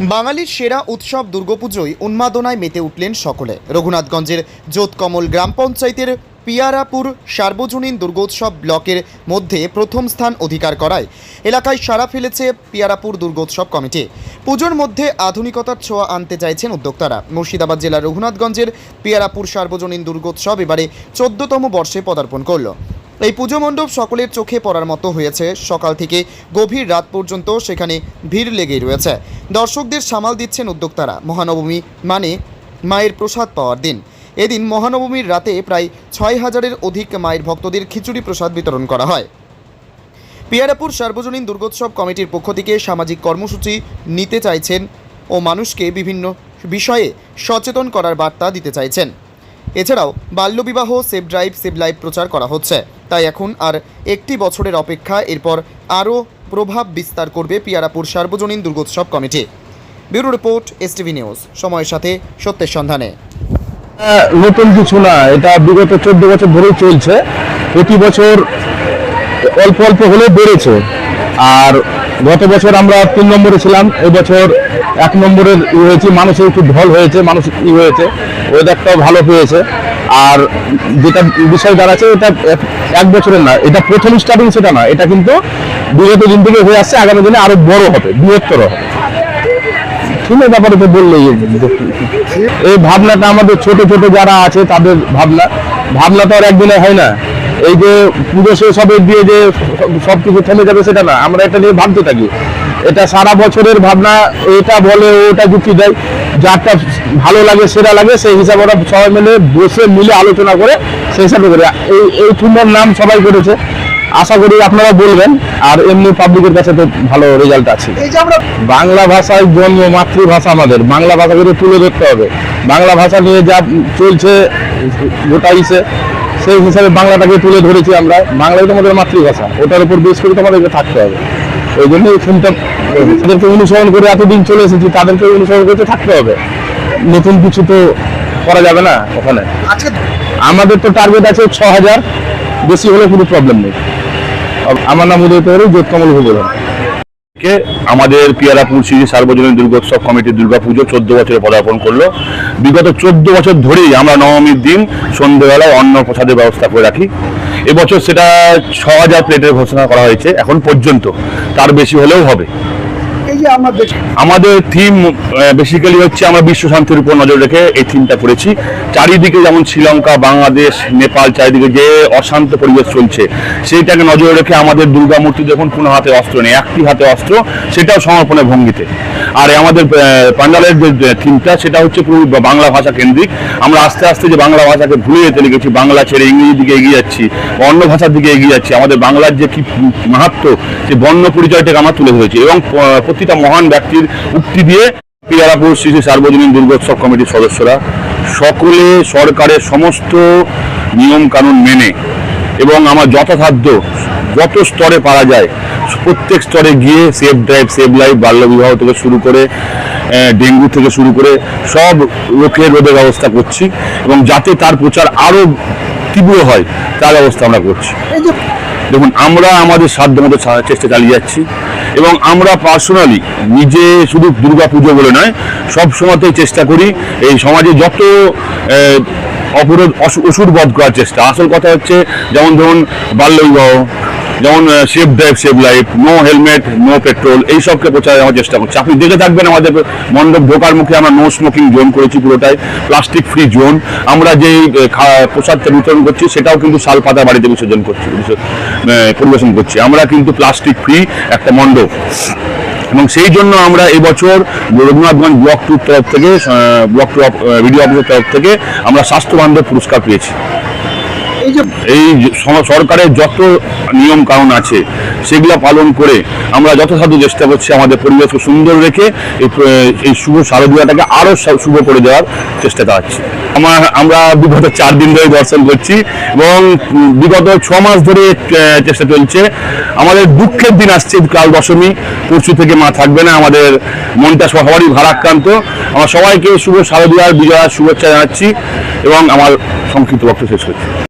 বাঙালির সেরা উৎসব দুর্গাপুজোয় উন্মাদনায় মেতে উঠলেন সকলে। রঘুনাথগঞ্জের জোতকমল গ্রাম পঞ্চায়েতের পিয়ারাপুর সার্বজনীন দুর্গোৎসব ব্লকের মধ্যে প্রথম স্থান অধিকার করায় এলাকায় সাড়া ফেলেছে পিয়ারাপুর দুর্গোৎসব কমিটি। পুজোর মধ্যে আধুনিকতার ছোঁয়া আনতে চাইছেন উদ্যোক্তারা। মুর্শিদাবাদ জেলার রঘুনাথগঞ্জের পিয়ারাপুর সার্বজনীন দুর্গোৎসব এবারে চোদ্দতম বর্ষে পদার্পণ করল। এই পুজো মণ্ডপ সকলের চোখে পড়ার মতো হয়েছে। সকাল থেকে গভীর রাত পর্যন্ত সেখানে ভিড় লেগেই রয়েছে। দর্শকদের সামাল দিচ্ছেন উদ্যোক্তারা। মহানবমী মানে মায়ের প্রসাদ পাওয়ার দিন। এদিন মহানবমীর রাতে প্রায় ছয় হাজারের অধিক মায়ের ভক্তদের খিচুড়ি প্রসাদ বিতরণ করা হয়। পিয়ারাপুর সার্বজনীন দুর্গোৎসব কমিটির পক্ষ থেকে সামাজিক কর্মসূচি নিতে চাইছেন ও মানুষকে বিভিন্ন বিষয়ে সচেতন করার বার্তা দিতে চাইছেন। এছাড়াও বাল্যবিবাহ, সেভ ড্রাইভ, সেভ লাইভ প্রচার করা হচ্ছে। তাই এখন আর একটি বছরের অপেক্ষা এরপর আরও প্রভাব বিস্তার করবে পিয়ারাপুর সার্বজনীন Durgotsav committee. Bureau report, STV news. সময়ের সাথে সত্যের সন্ধানে। নতুন কিছু না, এটা বিগত চোদ্দ বছর ধরেই চলছে। প্রতি বছর অল্প অল্প হলেও বেড়েছে। আর গত বছর আমরা তিন নম্বরে ছিলাম এবছর এক নম্বরের ই হয়েছে মানুষের একটু ঢল হয়েছে, মানুষ ই হয়েছে ওয়েদারটাও ভালো হয়েছে। আর যেটা বিষয় দাঁড়াচ্ছে, এটা এক- বছরের না, এটা প্রথম স্টার্টিং সেটা না, এটা কিন্তু বিগত দিন থেকে হয়ে আসছে, আগামী দিনে আরও বড় হবে, বৃহত্তর হবে। ফুলের ব্যাপারে তো বললেই এই ভাবনাটা আমাদের ছোট ছোট যারা আছে, তাদের ভাবনা। ভাবনা তো আর একদিনে হয় না। এই যে পুজো শেষ হবে দিয়ে যে সব কিছু থেমে যাবে সেটা না আমরা এটা নিয়ে ভাবতে থাকি। এটা সারা বছরের ভাবনা এটা বলে ওটা যুক্তি দেয়। যারটা ভালো লাগে সেটা লাগে সেই হিসাবে ওরা সবাই মিলে বসে মিলে আলোচনা করে সেই হিসাবে করে। এই এই থিমের নাম সবাই করেছে। আশা করি আপনারা বলবেন আর এমনি পাবলিকের কাছে তো ভালো রেজাল্ট আছে। বাংলা ভাষায় জন্ম মাতৃভাষা আমাদের। বাংলা ভাষাকে তুলে ধরতে হবে। বাংলা ভাষা নিয়ে যা চলছে গোটা ইসে সেই হিসাবে বাংলাটাকে তুলে ধরেছি আমরা। বাংলাই তো আমাদের মাতৃভাষা। ওটার উপর বেশ করে তো আমাদেরকে থাকতে হবে। ওই জন্য এই ফিল্মটা তাদেরকে অনুসরণ করে এতদিন চলে এসেছি তাদেরকে অনুসরণ করতে থাকতে হবে। নতুন কিছু তো করা যাবে না ওখানে। আমাদের তো টার্গেট আছে ছ হাজার বেশি হলে কোনো প্রবলেম নেই। আমার নাম উদয় তৈরি জ্যোৎকমল ভূগোধন কে? আমাদের পিয়ারাপুর শ্রী সার্বজনীন দুর্গোৎসব কমিটির দুর্গাপুজো চোদ্দ বছরে পদার্পণ করল। বিগত চোদ্দ বছর ধরেই আমরা নবমীর দিন সন্ধ্যেবেলায় অন্ন প্রসাদের ব্যবস্থা করে রাখি। এবছর সেটা ছ হাজার প্লেটের ঘোষণা করা হয়েছে। এখন পর্যন্ত তার বেশি হলেও হবে। আমাদের থিম বেসিক্যালি হচ্ছে আমরা বিশ্ব শান্তির উপর নজর রেখে এই থিমটা করেছি। চারিদিকে যেমন শ্রীলঙ্কা, বাংলাদেশ, নেপাল, চারিদিকে যে অশান্ত পরিবেশ চলছে, সেইটাকে নজরে রেখে আমাদের দুর্গা মূর্তি যখন কোনো হাতে অস্ত্র নেই একটি হাতে অস্ত্র, সেটাও সমর্পণের ভঙ্গিতে। আর আমাদের পান্ডালের যে থিমটা, সেটা হচ্ছে পুরো বাংলা ভাষা কেন্দ্রিক। আমরা আস্তে আস্তে যে বাংলা ভাষাকে ভুলে যেতে লেগেছি, বাংলা ছেড়ে ইংরেজির দিকে এগিয়ে যাচ্ছি, অন্য ভাষার দিকে এগিয়ে যাচ্ছি, আমাদের বাংলার যে কি মাহাত্ম, যে বর্ণ পরিচয়টাকে আমরা তুলে ধরেছি এবং প্রতিটা মহান ব্যক্তির উক্তি দিয়ে পিয়ারাপুর শ্রী সার্বজনীন দুর্গোৎসব কমিটির সদস্যরা সকলে সরকারের সমস্ত নিয়ম কানুন মেনে এবং আমার যথাসাধ্য যত স্তরে পারা যায় প্রত্যেক স্তরে গিয়ে সেভ ড্রাইভ সেভ লাইফ বাল্যবিবাহ থেকে শুরু করে ডেঙ্গু থেকে শুরু করে সব রোগের রোধের ব্যবস্থা করছি এবং যাতে তার প্রচার আরও তীব্র হয় তার ব্যবস্থা আমরা করছি। দেখুন আমরা আমাদের সাধ্য মতো চেষ্টা চালিয়ে যাচ্ছি এবং আমরা পার্সোনালি নিজে শুধু দুর্গা পুজো বলে নয় সব সময়তেই চেষ্টা করি এই সমাজে যত অপরাধ অসু- অসুর বধ করার চেষ্টা। আসল কথা হচ্ছে যেমন ধরুন বাল্যবিবাহ যেমন safe drive save life no helmet no petrol এইসবকে প্রচার আমার চেষ্টা করছি। আপনি দেখে থাকবেন আমাদের মণ্ডপ ঢোকার মুখে আমরা নো স্মোকিং জোন করেছি পুরোটাই প্লাস্টিক ফ্রি জোন আমরা যে প্রসাদটা বিতরণ করছি সেটাও কিন্তু শাল পাতা বাড়িতে বিসর্জন করছি পরিবেশন করছি। আমরা কিন্তু প্লাস্টিক ফ্রি একটা মণ্ডপ। এবং সেই জন্য আমরা এবছর রঘুনাথগঞ্জ ব্লক টুর তরফ থেকে ব্লক টু ভিডিও অফিসের তরফ থেকে আমরা স্বাস্থ্য বান্ধব পুরস্কার পেয়েছি। এই যে এই যে সরকারের যত নিয়ম কানুন আছে, সেগুলো পালন করে আমরা যথাসাধ্য চেষ্টা করছি আমাদের পরিবেশকে সুন্দর রেখে এই শুভ শারদীয়াটাকে আরও শুভ করে দেওয়ার চেষ্টা চালাচ্ছি। আমার, আমরা বিগত চার দিন ধরে দর্শন করছি এবং বিগত ছ মাস ধরে চেষ্টা চলছে। আমাদের দুঃখের দিন আসছে কাল দশমী পরশু থেকে মা থাকবে না, আমাদের মনটা সবারই ভারাক্রান্ত। আমরা সবাইকে শুভ শারদীয়ার বিজয়ার শুভেচ্ছা জানাচ্ছি এবং আমার সংক্ষিপ্ত বক্তব্য শেষ করছি।